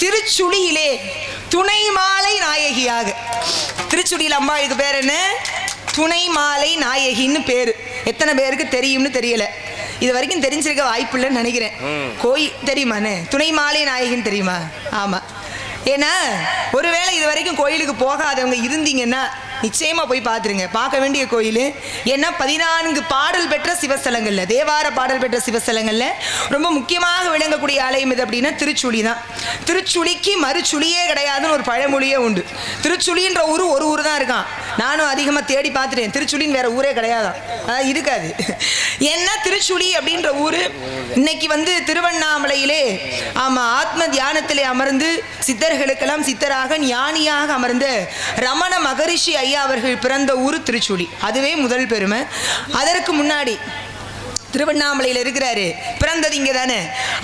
திருச்சுழியிலே துணை மாலை நாயகியாக. திருச்சுழியில் அம்பாளுக்கு பேர் என்ன? துணை மாலை நாயகின்னு பேரு. எத்தனை பேருக்கு தெரியும்னு தெரியல. இது வரைக்கும் தெரிஞ்சிருக்க வாய்ப்பு இல்லைன்னு நினைக்கிறேன் கோயில் தெரியுமாண்ணே துணை மாலை நாயகின்னு தெரியுமா? ஆமா. ஏன்னா ஒருவேளை இது வரைக்கும் கோயிலுக்கு போகாதவங்க இருந்தீங்கன்னா நிச்சயமா போய் பார்த்துருங்க. பார்க்க வேண்டிய கோயில். ஏன்னா பதினான்கு பாடல் பெற்ற சிவஸ்தலங்கள்ல தேவார பாடல் பெற்ற சிவஸ்தலங்கள்ல ரொம்ப முக்கியமாக விளங்கக்கூடிய ஆலயம் இது அப்படின்னா திருச்சுழி தான். திருச்சுழிக்கு மறுச்சுழியே கிடையாதுன்னு ஒரு பழமொழியே உண்டு. திருச்சுழின்ற ஊர் ஒரு ஊர் தான் இருக்கான். நானும் அதிகமாக தேடி பார்த்துட்டேன். திருச்சுழின்னு வேற ஊரே கிடையாதான். அதான் இருக்காது. ஏன்னா திருச்சுழி அப்படின்ற ஊர் இன்னைக்கு வந்து திருவண்ணாமலையிலே ஆமாம் ஆத்ம தியானத்திலே அமர்ந்து சித்தர்களுக்கெல்லாம் சித்தராக ஞானியாக அமர்ந்த ரமண மகரிஷி ஐயா அவர்கள் பிறந்த ஊர் திருச்சுழி அதுவே முதல் பெருமை. அதற்கு முன்னாடி திருவண்ணாமலையில் இருக்கிறாரு. பிறந்தது இங்கே தானே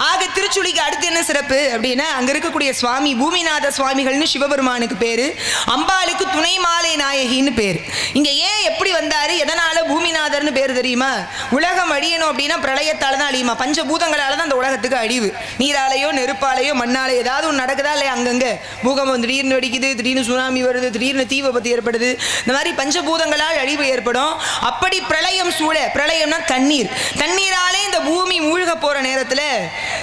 ஆக திருச்சுழிக்கு அடுத்து என்ன சிறப்பு? அப்படின்னா அங்கே இருக்கக்கூடிய சுவாமி பூமிநாத சுவாமிகள்னு சிவபெருமானுக்கு பேர் அம்பாளுக்கு துணை மாலை நாயகின்னு பேர். இங்கே ஏன் எப்படி வந்தார்? எதனால் பூமிநாதர்னு பேர் தெரியுமா? உலகம் அழியணும் அப்படின்னா பிரளயத்தால் தான் அழியுமா? பஞ்சபூதங்களால் தான் அந்த உலகத்துக்கு அழிவு. நீராலையோ நெருப்பாலையோ மண்ணாலையோ ஏதாவது ஒன்று நடக்குதா இல்லையா அங்கங்கே? பூகம்பம் திடீர்னு வெடிக்குது திடீர்னு சுனாமி வருது திடீர்னு தீ விபத்து ஏற்படுது. இந்த மாதிரி பஞ்சபூதங்களால் அழிவு ஏற்படும். அப்படி பிரளயம் சூழ பிரளயம்னா தண்ணீர். தண்ணீராலே இந்த பூமி மூழ்க போற நேரத்துல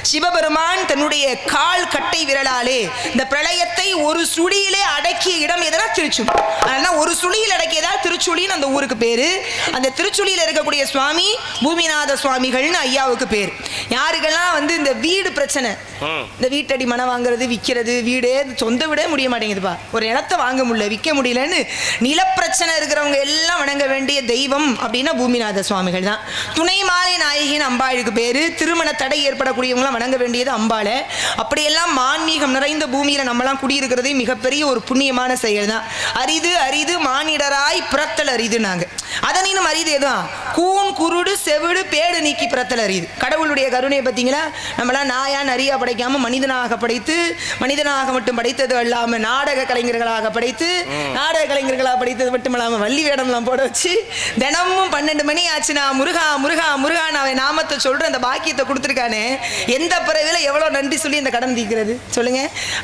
சிவபெருமான் தன்னுடைய கால் கட்டை விரலாலே இந்த பிரளயத்தை ஒரு சுழியிலே அடக்கிய இடம் எதுனா திருச்சுழி. அதனால ஒரு சுழியில் அடக்கியதால் திருச்சுழின்னு அந்த ஊருக்கு பேரு. அந்த திருச்சுழியில் இருக்கக்கூடிய சுவாமி பூமிநாத சுவாமிகள்னு ஐயாவுக்கு பேர். யாருக்கெல்லாம் வந்து இந்த வீடு பிரச்சனை? இந்த வீட்டடி மனை வாங்குறது விற்கிறது வீடே சொந்த விட முடிய மாட்டேங்குதுப்பா. ஒரு இடத்த வாங்க முடியல விற்க முடியலன்னு நிலப்பிரச்சனை இருக்கிறவங்க எல்லாம் வணங்க வேண்டிய தெய்வம் அப்படின்னா பூமிநாத சுவாமிகள் தான். துணை மாலை நாயகின் அம்பாளுக்கு பேரு. திருமண தடை ஏற்படக்கூடியவங்களாம் வணங்க வேண்டியது அம்பாலை. அப்படியெல்லாம் மான்மீகம் நிறைந்த பூமியில நம்மலாம் குடியிருக்கிறதே மிகப்பெரிய ஒரு புண்ணியமான செயல் தான் அரிது அரிது மானிடராய் பிறத்தல் அரிது நாங்க அதனினும் அரிது எதுவும் கூன் குருடு செவிடு பேடு நீக்கி பிறத்தல் அரிது கடவுளுடைய கருணையை பார்த்தீங்களா? நம்மளாம் நாயா நரியா படைக்காம மனிதனாக படைத்து மனிதனாக மட்டும் படைத்தது அல்லாம நாடக கலைஞர்களாக படைத்து நாடக கலைஞர்களாக படைத்தது மட்டும் இல்லாம வள்ளி வேடம்லாம் போட வச்சு தினமும் பன்னெண்டு மணி ஆச்சுன்னா முருகா முருகா முருகா அவன் நாமத்தை சொல்ற அந்த பாக்கியத்தை கொடுத்துருக்கானே. எந்த பிறவில எவ்வளவு நன்றி சொல்லி இந்த கடன் தீக்கிறது சொல்லுங்க.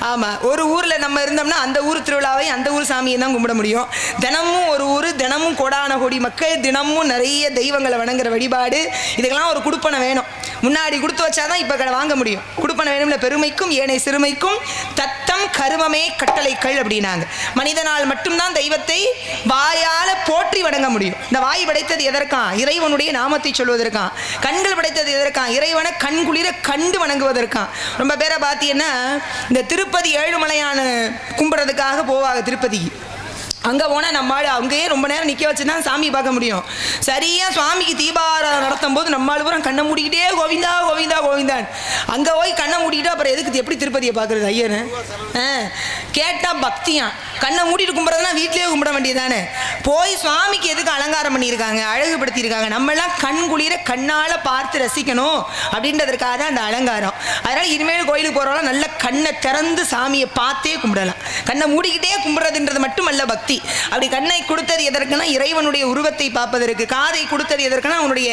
ஆமா ஒரு ஊர்ல நம்ம இருந்தோம்னா அந்த ஊர் திருவிழாவை அந்த ஊர் சாமியை தான் கும்பிட முடியும். தினமும் ஒரு ஊர் தினமும் கோடான கோடி மக்கள் தினமும் நிறைய தெய்வங்களை வணங்குற வழிபாடு இதுக்கெல்லாம் ஒரு குடுப்பனை வேணும். முன்னாடி கொடுத்து வச்சாதான் இப்போ கடை வாங்க முடியும். குடுப்பனை வேணும்ல பெருமைக்கும் ஏனை சிறுமைக்கும் தத்தம் கருமமே கட்டளைக்கள் அப்படின்னாங்க. மனிதனால் மட்டும்தான் தெய்வத்தை வாயால் போற்றி வணங்க முடியும். இந்த வாய் படைத்தது எதற்கான்? இறைவனுடைய நாமத்தை சொல்வதற்கான். கண்கள் படைத்தது எதற்கான்? இறைவனை கண்குளிர கண்டு வணங்குவதற்கான். ரொம்ப பேரை பார்த்தீங்கன்னா இந்த திருப்பதி ஏழுமலையான கும்பிட்றதுக்காக போவாங்க திருப்பதிக்கு. அங்கே போனால் நம்மாள் அங்கேயே ரொம்ப நேரம் நிற்க வச்சு தான் சாமி பார்க்க முடியும். சரியாக சுவாமிக்கு தீபாராதனை நடத்தும் போது நம்மாள் பூரா கண்ணை மூடிக்கிட்டே கோவிந்தா கோவிந்தா கோவிந்தான். அங்கே போய் கண்ணை மூடிக்கிட்டு அப்புறம் எதுக்கு எப்படி திருப்பதியை பார்க்குறது ஐயனு? ஆ கேட்டால் பக்தியான் கண்ணை மூடிட்டு கும்பிட்றதுனா வீட்லேயே கும்பிட வேண்டியதானே போய் சுவாமிக்கு எதுக்கு அலங்காரம் பண்ணியிருக்காங்க அழகுபடுத்தியிருக்காங்க நம்மளாம் கண் குளிர கண்ணால் பார்த்து ரசிக்கணும் அப்படின்றதுக்காக தான் அந்த அலங்காரம். அதனால் இனிமேல் கோயிலுக்கு போகிறவங்க நல்ல கண்ணை திறந்து சாமியை பார்த்தே கும்பிடலாம். கண்ணை மூடிக்கிட்டே கும்பிட்றதுன்றது மட்டுமல்ல பக்தி. அப்படி கண்ணை கொடுத்தது எதற்குனா இறைவனுடைய உருவத்தை பார்ப்பதற்கு காதை கொடுத்தது எதற்குனா அவனுடைய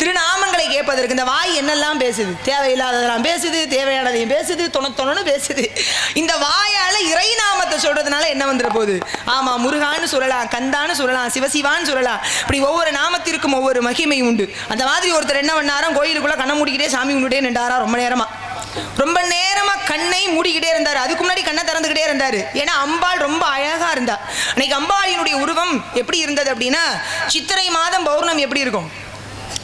திருநாமங்களை கேட்பதற்கு. இந்த வாய் என்னெல்லாம் பேசுது? தேவையில்லாததெல்லாம் பேசுது தேவையானதையும் பேசுது தொணத்தொணன்னு பேசுது. இந்த வாயால இறைநாமத்தை சொல்கிறதுனால என்ன வந்துட போகுது. ஆமா முருகான்னு சொல்லலாம் கந்தான்னு சொல்லலாம் சிவசிவான்னு சொல்லலாம். இப்படி ஒவ்வொரு நாமத்திற்கும் ஒவ்வொரு மகிமை உண்டு. அந்த மாதிரி ஒருத்தர் என்ன பண்ணாரோ கோயிலுக்குள்ள கண்ணை மூடிக்கிட்டே சாமி கும்பிட்டே நின்றாரா? ரொம்ப நேரமா. ரொம்ப நேரமா கண்ணை மூடிக்கிட்டே இருந்தாரு. அதுக்கு முன்னாடி கண்ணை திறந்துக்கிட்டே இருந்தாரு. ஏன்னா அம்பாள் ரொம்ப அழகா இருந்தா. அன்னைக்கு அம்பாளினுடைய உருவம் எப்படி இருந்தது அப்படின்னா சித்திரை மாதம் பௌர்ணம் எப்படி இருக்கும்?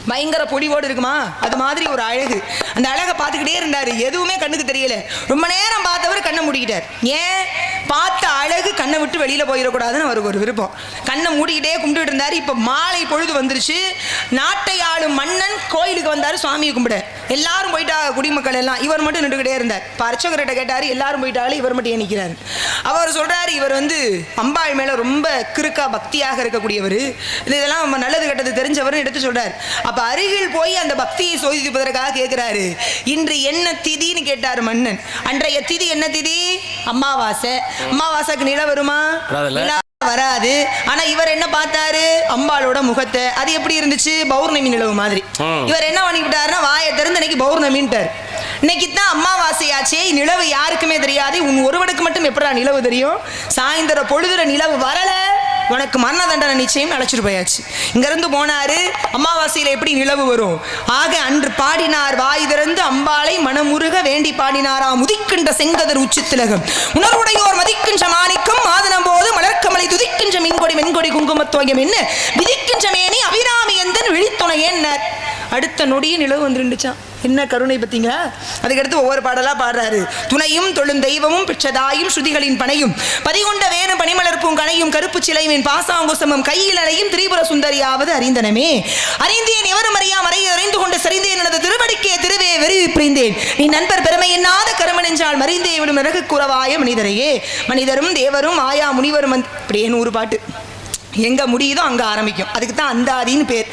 பயங்கர பொடிவோடு இருக்குமா? அது மாதிரி ஒரு அழகு. அந்த அழகை பார்த்துக்கிட்டே இருந்தார். எதுவுமே கண்ணுக்கு தெரியல. ரொம்ப நேரம் பார்த்தவர் கண்ணை மூடிக்கிட்டார். ஏன்? பார்த்த அழகு கண்ணை விட்டு வெளியில் போயிடக்கூடாதுன்னு அவருக்கு ஒரு விருப்பம். கண்ணை மூடிக்கிட்டே கும்பிட்டுட்டு இருந்தார். இப்போ மாலை பொழுது வந்துருச்சு. நாட்டை ஆளும் மன்னன் கோயிலுக்கு வந்தார். சுவாமியை கும்பிட. எல்லாரும் போயிட்டா குடிமக்கள் எல்லாம். இவர் மட்டும் நின்றுக்கிட்டே இருந்தார். இப்போ அர்ச்சகர்கிட்ட கேட்டாரு எல்லாரும் போயிட்டாலும் இவர் மட்டும் ஏன் நிற்கிறாரு அவர் சொல்றாரு இவர் வந்து அம்பாள் மேல ரொம்ப கிறுக்கா பக்தியாக இருக்கக்கூடியவர். இது இதெல்லாம் நம்ம நல்லது கெட்டது தெரிஞ்சவர்னு எடுத்து சொல்றாரு. அப்ப அருகில் போய் அந்த பக்தியை சோதிப்பதற்காக கேட்கிறாரு. இன்று என்ன திதின்னு கேட்டார் மன்னன். அன்றைய திதி என்ன திதி? அமாவாசை அமாவாசைக்கு நில வருமா வராது. ஆனா இவர் என்ன பார்த்தாரு? அம்பாளோட முகத்தை. அது எப்படி இருந்துச்சு? பௌர்ணமி நிலவு மாதிரி. இவர் என்ன பண்ணிவிட்டாருன்னா வாயை திறந்து இன்னைக்கு பௌர்ணமின்ட்டார். இன்னைக்கு தான் அம்மாவாசையாச்சே நிலவு யாருக்குமே தெரியாது. உன் ஒருவனுக்கு மட்டும் எப்படா நிலவு தெரியும்? சாயந்தர பொழுதுற நிலவு வரல. உனக்கு மரண தண்டனை நிச்சயம் அழைச்சிட்டு போயாச்சு. இங்கிருந்து போனாரு. அமாவாசையில எப்படி நிலவு வரும்? ஆக அன்று பாடினார் வாய் திறந்து அம்பாளை மனமுருக வேண்டி பாடினாரா? முதிக்கின்ற செங்கதர் உச்சித்திலகம். உணர்வுடையோர் மதிக்கின்ற மாணிக்கம் மாதனம் போது துதிக்கின்ற மின்கொடி மென்கொடி குங்குமத்துவயம் என்ன விதிக்கின்ற மேனி அபிராமி எந்தன் விழித்துணை என்ன? அடுத்த நொடியும் நிலவு வந்துருந்துச்சான் என்ன கருணை பார்த்தீங்களா அதுக்கடுத்து ஒவ்வொரு பாடலாக பாடுறாரு. துணையும் தொழும் தெய்வமும் பிச்சதாயும் ஸ்ருதிகளின் பனையும். பதிகொண்ட வேறு பனிமலர்ப்பும் கனையும் கருப்பு சிலைவின் பாசாங்குசமும் கையில் அணையும் திரிபுர சுந்தரியாவது அறிந்தனமே. அறிந்தேன் எவரும் அறியா மறைய அறிந்து கொண்டு சரிந்தேன் எனது திருவடிக்கே திருவே வெறி பிரிந்தேன். நீ நண்பர் பெருமை எண்ணாத கருமனென்றால் மறிந்தே விடும் நரகு குறவாய மனிதரையே. மனிதரும் தேவரும் ஆயா முனிவரும் அப்படியே நூறு பாட்டு. எங்கே முடியுதோ அங்கே ஆரம்பிக்கும். அதுக்கு தான் அந்தாதின்னு பேர்.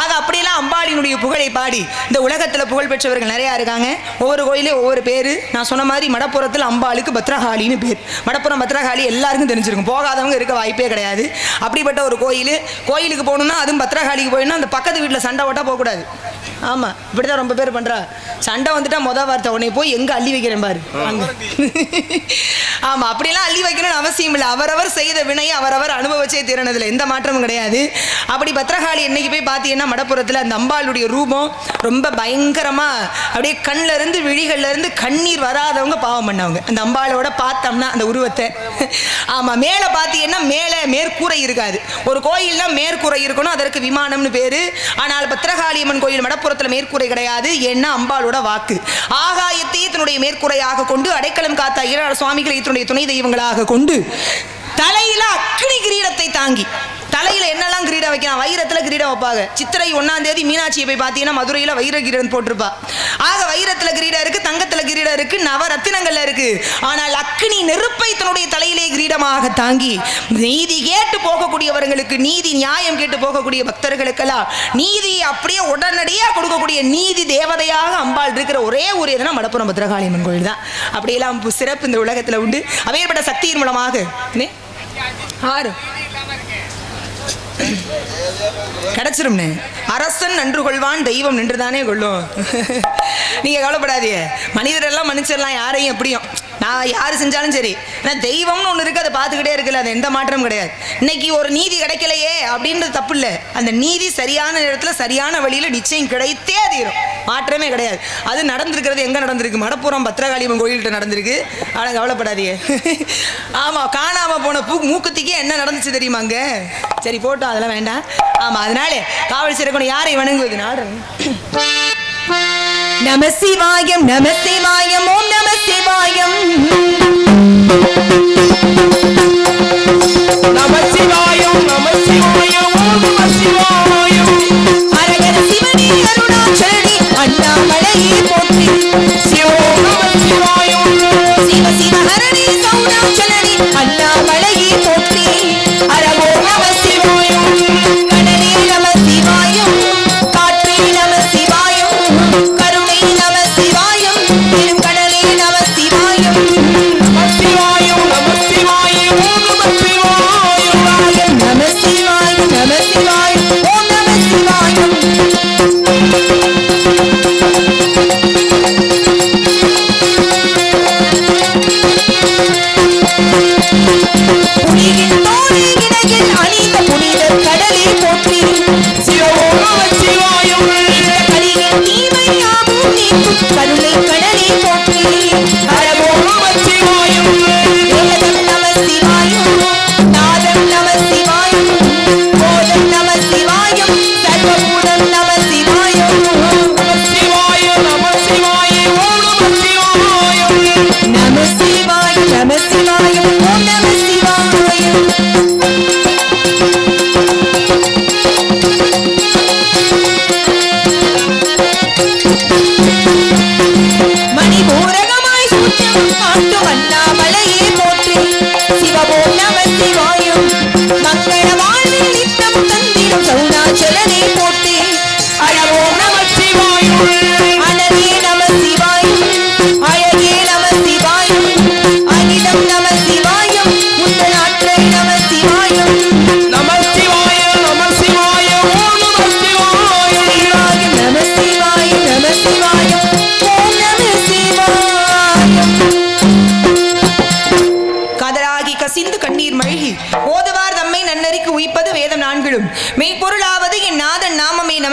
ஆக அப்படியெல்லாம் அம்பாளினுடைய புகழை பாடி இந்த உலகத்தில் புகழ் பெற்றவர்கள் நிறையா இருக்காங்க. ஒவ்வொரு கோயிலையும் ஒவ்வொரு பேர். நான் சொன்ன மாதிரி மடப்புறத்தில் அம்பாளுக்கு பத்ரகாளின்னு பேர். மடப்புறம் பத்ரகாளி எல்லாருக்கும் தெரிஞ்சிருக்கும். போகாதவங்க இருக்க வாய்ப்பே கிடையாது. அப்படிப்பட்ட ஒரு கோயில். கோயிலுக்கு போகணுன்னா அதுவும் பத்ரகாளிக்கு போயிடணும். அந்த பக்கத்து வீட்டில் சண்டை ஓட்டால் போகக்கூடாது. ஆமா இப்படிதான் ரொம்ப பேர் பண்றா. சண்டை வந்துட்டா முத வார்த்தை உடனே போய் எங்க அள்ளி வைக்கிறேன் பாரு. அங்க. ஆமா அப்படிலாம் அள்ளி வைக்கணும்னு அவசியம் இல்லை. அவரவர் செய்த வினையை அவரவர் அனுபவிச்சே தீரனதுல எந்த மாற்றமும் கிடையாது. அப்படி பத்ரகாளி என்னைக்கு போய் பார்த்தீங்கன்னா மடப்புறத்தில் அந்த அம்பாளுடைய ரூபம் ரொம்ப பயங்கரமா அப்படியே கண்ணில் இருந்து விழிகள்ல இருந்து கண்ணீர் வராதவங்க பாவம் பண்ணவங்க. அந்த அம்பாளோட பார்த்தோம்னா அந்த உருவத்தை. ஆமா மேலே பார்த்தீங்கன்னா மேலே மேற்கூரை இருக்காது. ஒரு கோயில்னா மேற்கூரை இருக்கணும் அதற்கு விமானம்னு பேரு. ஆனால் பத்ரகாளியம்மன் கோயில் மடப்புறத்தில் மேற்கூரை கிடையாது. ஏன்னா அம்பாளோட வாக்கு? ஆகாயத்தை தன்னுடைய மேற்கூரையாக கொண்டு அடைக்கலம் காத்த ஈராட சுவாமிகளை தன்னுடைய துணை தெய்வங்களாக கொண்டு தலையில அக்னி கிரீடத்தை தாங்கி தலையில என்னெல்லாம் கிரீடம் வைக்கலாம்? வைரத்துல கிரீடம் வைப்பாங்க. சித்திரை ஒன்னாம் தேதி மீனாட்சியை போய் பார்த்தீங்கன்னா மதுரையில வைர கிரீடம் போட்டிருப்பா. ஆக வைரத்துல கிரீடம் இருக்கு தங்கத்துல கிரீடம் இருக்கு நவரத்தினங்கள்ல இருக்கு. ஆனால் அக்னி நெருப்பை தன்னுடைய தலையிலே கிரீடமாக தாங்கி நீதி கேட்டு போகக்கூடியவர்களுக்கு நீதி நியாயம் கேட்டு போகக்கூடிய பக்தர்களுக்கெல்லாம் நீதியை அப்படியே உடனடியாக கொடுக்கக்கூடிய நீதி தேவதையாக அம்பாள் இருக்கிற ஒரே ஒரு எதுனா மடப்புறம் பத்ரகாளியம்மன் கோயில் தான். அப்படியெல்லாம் சிறப்பு இந்த உலகத்துல உண்டு. அவையப்பட்ட சக்தியின் மூலமாக. ஆறு. கிடைச்சிரும்னு. அரசன் நன்று கொள்வான் தெய்வம் நின்றுதானே கொள்ளும். நீங்க கவலைப்படாதீங்க. மனிதரெல்லாம் மன்னிச்சிடலாம் யாரையும் எப்படியும். நான் யார் செஞ்சாலும் சரி. ஆனால் தெய்வம்னு ஒன்று இருக்கு அதை பார்த்துக்கிட்டே இருக்குல்ல அது எந்த மாற்றமும் கிடையாது. இன்னைக்கு ஒரு நீதி கிடைக்கலையே அப்படின்றது தப்பு இல்லை. அந்த நீதி சரியான நேரத்தில் சரியான வழியில் நிச்சயம் கிடைத்தே தீரும். மாற்றமே கிடையாது. அது நடந்திருக்கிறது எங்கே நடந்திருக்கு? மடப்புறம் பத்திரகாளியம்மன் கோயில்கிட்ட நடந்திருக்கு. ஆனால் கவலைப்படாதீங்க. ஆமாம் காணாமல் போன பூ மூக்குத்திக்கே என்ன நடந்துச்சு தெரியுமாங்க சரி போட்டோம் அதெல்லாம் வேண்டாம். ஆமாம் அதனால காவல் சிறக்கணும் யாரை வணங்குவது? நாடு நம சிவாயம் நம சிவாயம் ஓம் நம சிவாயம்.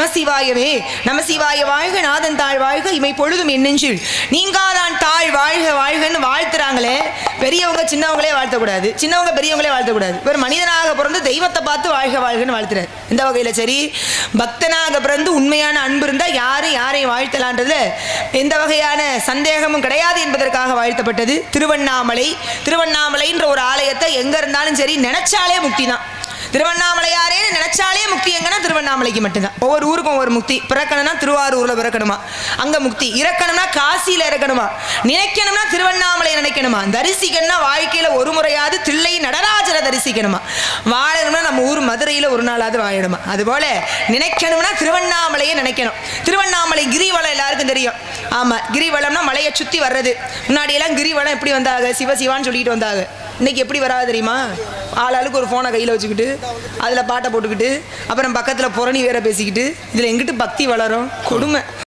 நமசிவாயவே நமசிவாய வாழ்க நாதன் தாழ் வாழ்க இமை பொழுதும் என்னெஞ்சில் நீங்காதான் தாழ் வாழ்க வாழ்கன்னு வாழ்த்துறாங்களே. பெரியவங்க சின்னவங்களே வாழ்த்தக்கூடாது. சின்னவங்க பெரியவங்களே வாழ்த்தக்கூடாது. ஒரு மனிதனாக பிறந்து தெய்வத்தை பார்த்து வாழ்க வாழ்கன்னு வாழ்த்துறாரு. இந்த வகையில் சரி பக்தனாக பிறந்து உண்மையான அன்பு இருந்தால் யாரும் யாரையும் வாழ்த்தலான்றதுல எந்த வகையான சந்தேகமும் கிடையாது என்பதற்காக வாழ்த்தப்பட்டது திருவண்ணாமலை. திருவண்ணாமலைன்ற ஒரு ஆலயத்தை எங்கே இருந்தாலும் சரி நினைச்சாலே முக்தி தான். திருவண்ணாமலையாரே நினைச்சாலே முக்தி எங்கன்னா திருவண்ணாமலைக்கு மட்டும்தான். ஒவ்வொரு ஊருக்கும் ஒவ்வொரு முக்தி. பிறக்கணும்னா திருவாரூர்ல பிறக்கணுமா? அங்க முக்தி. இறக்கணும்னா காசியில இறக்கணுமா? நினைக்கணும்னா திருவண்ணாமலை நினைக்கணுமா? தரிசிக்கணும்னா வாழ்க்கையில ஒரு முறையாவது தில்லை நடராஜரை தரிசிக்கணுமா? வாழணும்னா நம்ம ஊர் மதுரையில ஒரு நாளாவது வாழணுமா? அதுபோல நினைக்கணும்னா திருவண்ணாமலையை நினைக்கணும். திருவண்ணாமலை கிரிவலம் எல்லாருக்கும் தெரியும். ஆமா கிரிவலம்னா மலையை சுத்தி வர்றது. முன்னாடி எல்லாம் கிரிவலம் எப்படி வந்தாங்க சிவசிவான்னு சொல்லிட்டு வந்தாங்க இன்னைக்கு எப்படி வராது தெரியுமா? ஆளாளுக்கு ஒரு ஃபோனை கையில் வச்சுக்கிட்டு அதில் பாட்டை போட்டுக்கிட்டு அப்புறம் பக்கத்தில் புறணி வேற பேசிக்கிட்டு இதில் எங்கிட்டு பக்தி வளரும்? கொடுமை.